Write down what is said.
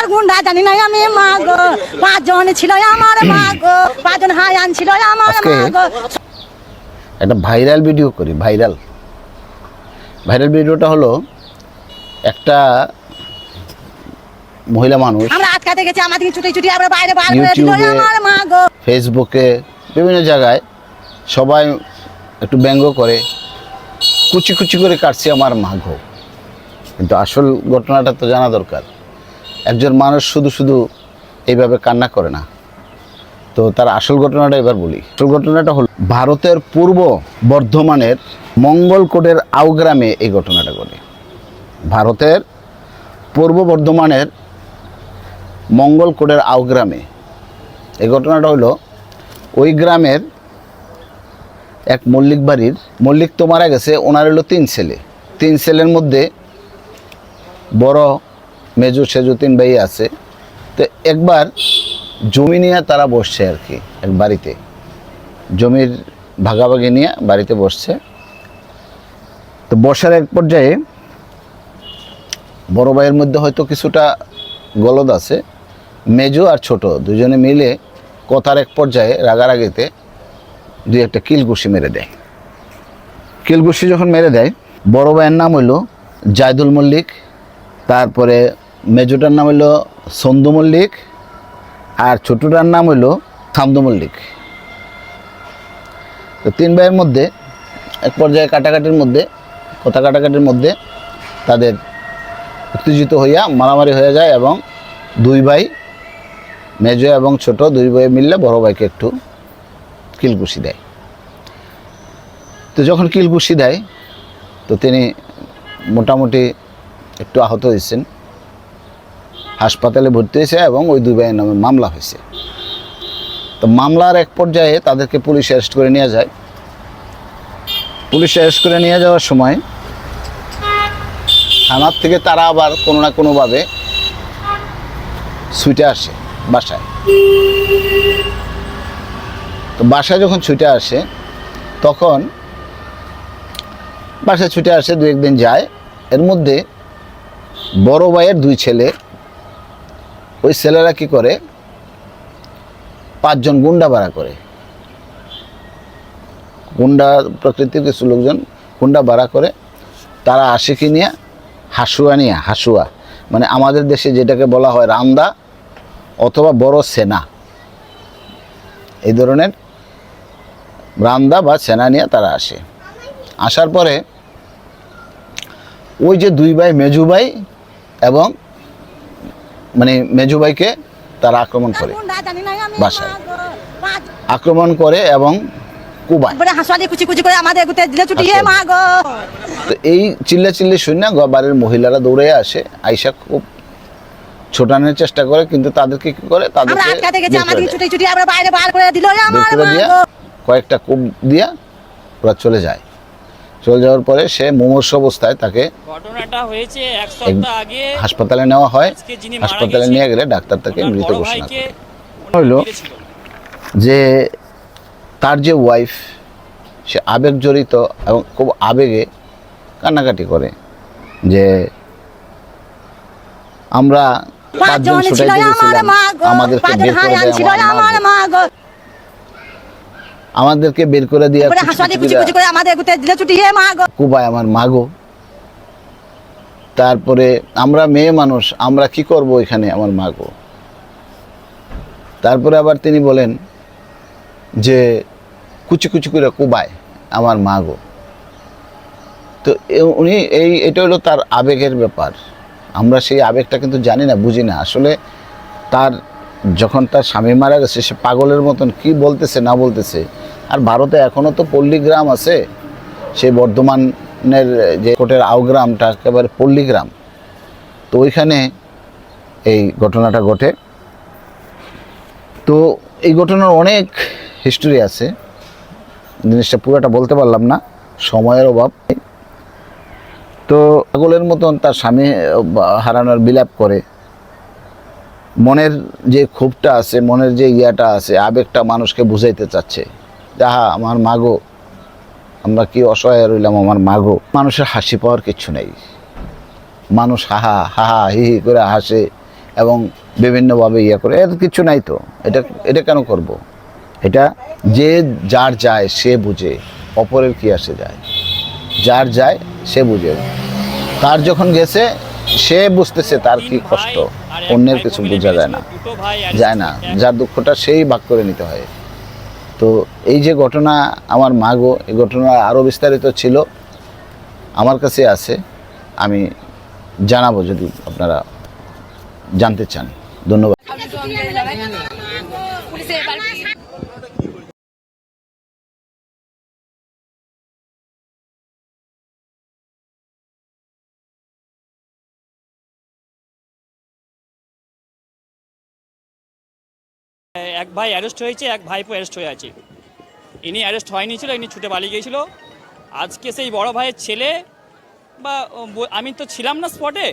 কোথাকার গুন্ডা জানি না আমি মা গো। পাঁচজন ছিল আমার মা গো। পাঁচজন হায়ান ছিল আমার মা গো। একটা ভাইরাল ভিডিও করি ভাইরাল। ভাইরাল ভিডিওটা হলো একটা মহিলা মানুষ আমরা আটকাতে গেছি আমাদের ছুটি ছুটি আমরা বাইরে বার করে দিল আমার মা গো। ফেসবুকে বিভিন্ন জায়গায় সবাই একটু ব্যঙ্গ করে কুচি কুচি করে কাটছে আমার মাঘ কিন্তু আসল ঘটনাটা তো জানা দরকার। একজন মানুষ শুধু শুধু এইভাবে কান্না করে না। তো তার আসল ঘটনাটা এবার বলি। আসল ঘটনাটা হল, ভারতের পূর্ব বর্ধমানের মঙ্গলকোটের আউগ্রামে এই ঘটনাটা ঘটে। ভারতের পূর্ব বর্ধমানের মঙ্গলকোটের আউগ্রামে। এই ঘটনাটা হলো, ওই গ্রামের এক মল্লিক বাড়ির, মল্লিক তো মারা গেছে, ওনার হলো তিন ছেলে। তিন ছেলের মধ্যে বড় মেজু সেজু তিন ভাই আছে। তো একবার জমি নিয়ে তারা বসছে আর কি, এক বাড়িতে। জমির ভাগাভাগি নিয়ে বাড়িতে বসছে। তো বসার এক পর্যায়ে বড় ভাইয়ের মধ্যে হয়তো কিছুটা গলদ আছে, মেজো আর ছোট, দুজনে মিলে কথার এক পর্যায়ে রাগারাগিতে দুই একটা কিলঘুষি মেরে দেয়। কিলঘুষি যখন মেরে দেয়, বড় ভাইয়ের নাম হইল জায়দুল মল্লিক, তারপরে মেজোটার নাম হইল সন্দু মল্লিক আর ছোটটার নাম হইল থামদু মল্লিক। তো তিন ভাইয়ের মধ্যে, এক পর্যায়ে কাটাকাটির মধ্যে, কথা কাটাকাটির মধ্যে তাদের উত্তেজিত হইয়া মারামারি হয়ে যায় এবং দুই ভাই, মেজো এবং ছোট দুই ভাই মিললে বড় ভাইকে একটু কিলকুশি দেয়। তো যখন কিলকুশি দেয়, তো তিনি মোটামুটি একটু আহত হয়েছেন। হাসপাতালে ভর্তি হয়েছে এবং ওই দুই ভাইয়ের নামে মামলা হয়েছে। তো মামলার এক পর্যায়ে তাদেরকে পুলিশ অ্যারেস্ট করে নিয়ে যায়। পুলিশ অ্যারেস্ট করে নিয়ে যাওয়ার সময় থানার থেকে তারা আবার কোনো না কোনোভাবে ছুটে আসে বাসায়। তো বাসায় যখন ছুটে আসে, তখন বাসায় ছুটে আসে দু একদিন যায়। এর মধ্যে বড় ভাইয়ের দুই ছেলে ওই ছেলেরা কি করে? পাঁচজন গুন্ডা ভাড়া করে। গুন্ডা প্রকৃতির কিছু লোকজন গুন্ডা ভাড়া করে, তারা আসে কি নিয়ে, হাসুয়া নিয়ে, হাসুয়া। মানে আমাদের দেশে যেটাকে বলা হয় রামদা অথবা বড় সেনা। এই ধরনের রামদা বা সেনা নিয়ে তারা আসে। আসার পরে ওই যে দুই ভাই, মেজু ভাই এবং মানে মেজু ভাইকে তারা আক্রমণ করে বাসায়। আক্রমণ করে এবং কুবায়। আচ্ছা। তো এই চিল্লা চিল্লি শুনে বাড়ির মহিলারা দৌড়ে আসে আইসা খুব ছোটানোর চেষ্টা করে কিন্তু তাদেরকে কি করে? তাদেরকে কয়েকটা কূপ দিয়া ওরা চলে যায়। চলে যাওয়ার পরে সে মুমূর্ষ অবস্থায় তাকে ঘটনাটা হয়েছে এক সপ্তাহ আগে। হাসপাতালে নেওয়া হয়। হাসপাতালে নিয়ে গেলে ডাক্তার তাকে মৃত ঘোষণা করে। হইল যে তার যে ওয়াইফ সে আবেগ জড়িত এবং খুব আবেগে কান্নাকাটি করে যে আমরা পাঁচজন পাঁচজন ছিল ছুটাইতে আমার গেছিলাম মা গো আমাদেরকে বের করে দেয় আমার মা মা গো। আমাদেরকে বের করে দিয়ে কুবায় আমার মাগো তারপরে আমরা মেয়ে মানুষ আমরা কি করব এখানে আমার মাগো তারপরে আবার তিনি বলেন যে কুচি কুচি করে কুবায় আমার মাগো তো উনি এই এটা হলো তার আবেগের ব্যাপার। আমরা সেই আবেগটা কিন্তু জানি না বুঝি না। আসলে তার যখন তার স্বামী মারা গেছে সে পাগলের মতন কি বলতেছে না বলতেছে আর ভারতে এখনও তো পল্লী গ্রাম আছে, সেই বর্ধমানের যে কোটের আউগ্রামটা একেবারে পল্লী গ্রাম তো ওইখানে এই ঘটনাটা ঘটে। তো এই ঘটনার অনেক হিস্টোরি আছে। জিনিসটা পুরোটা বলতে পারলাম না, সময়ের অভাব। তো পাগলের মতন তার স্বামী হারানোর বিলাপ করে। মনের যে ক্ষোভটা আছে, মনের যে ইয়াটা আছে, আবেগটা মানুষকে বুঝাইতে চাচ্ছে। যাহা আমার মাগো, আমরা কি অসহায় রইলাম আমার মাগো? মানুষের হাসি পাওয়ার কিচ্ছু নেই। মানুষ হাহা হাহা, হি হি করে হাসে এবং বিভিন্নভাবে ইয়ে করে। এর কিছু নাই তো। এটা এটা কেন করব। এটা যে যার যায়, সে বুঝে। অপরের কি আসে যায়? যার যায়, সে বুঝে। তার যখন গেছে, সে বুঝতেছে তার কি কষ্ট। অন্যের কিছু বোঝা যায় না। যায় না। যার দুঃখটা সেই ভাগ করে নিতে হয়। তো এই যে ঘটনা আমার মাগো এই ঘটনা আরও বিস্তারিত ছিল, আমার কাছে আছে, আমি জানাব যদি আপনারা জানতে চান। ধন্যবাদ। এক ভাই অ্যারেস্ট হয়েছে, এক ভাইপো অ্যারেস্ট হয়ে আছে। ইনি অ্যারেস্ট হয়নি ছিল, ইনি ছুটে পালিয়ে গিয়েছিল। আজকে সেই বড় ভাইয়ের ছেলে বা আমি তো ছিলাম না স্পটে